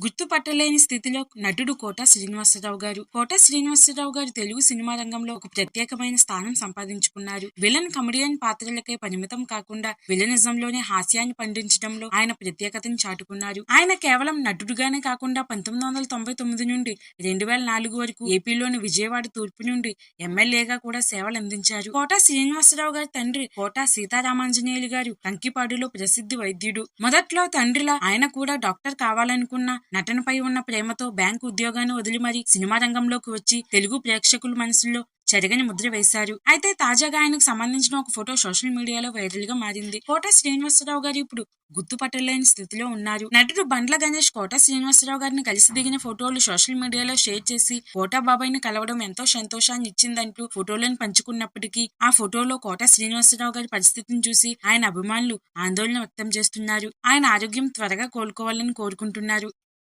గుర్తుపట్టలేని స్థితిలో నటుడు కోట శ్రీనివాసరావు గారు. కోట శ్రీనివాసరావు గారు తెలుగు సినిమా రంగంలో ఒక ప్రత్యేకమైన స్థానం సంపాదించుకున్నారు. విలన్ కమెడియన్ పాత్రలకే పరిమితం కాకుండా విలనిజంలోనే హాస్యాన్ని పండించడంలో ఆయన ప్రత్యేకతను చాటుకున్నారు. ఆయన కేవలం నటుడుగానే కాకుండా పంతొమ్మిది వందల తొంభై తొమ్మిది నుండి రెండు వేల నాలుగు వరకు ఏపీలోని విజయవాడ తూర్పు నుండి ఎమ్మెల్యేగా కూడా సేవలు అందించారు. కోట శ్రీనివాసరావు గారి తండ్రి కోట సీతారామాంజనేయులు గారు కంకిపాడులో ప్రసిద్ధి వైద్యుడు. మొదట్లో తండ్రిలా ఆయన కూడా డాక్టర్ కావాలనుకున్న నటనపై ఉన్న ప్రేమతో బ్యాంకు ఉద్యోగాన్ని వదిలి మరీ సినిమా రంగంలోకి వచ్చి తెలుగు ప్రేక్షకుల మనసుల్లో చెరగని ముద్ర వేశారు. అయితే తాజాగా ఆయనకు సంబంధించిన ఒక ఫోటో సోషల్ మీడియాలో వైరల్గా మారింది. కోట శ్రీనివాసరావు గారు ఇప్పుడు గుర్తుపట్టలేని స్థితిలో ఉన్నారు. నటుడు బండ్ల గణేష్ కోట శ్రీనివాసరావు గారిని కలిసి దిగిన ఫోటోలు సోషల్ మీడియాలో షేర్ చేసి కోట బాబాయ్ని కలవడం ఎంతో సంతోషాన్ని ఇచ్చిందంటూ ఫోటోలను పంచుకున్నప్పటికీ ఆ ఫోటోలో కోట శ్రీనివాసరావు గారి పరిస్థితిని చూసి ఆయన అభిమానులు ఆందోళన వ్యక్తం చేస్తున్నారు. ఆయన ఆరోగ్యం త్వరగా కోలుకోవాలని కోరుకుంటున్నారు.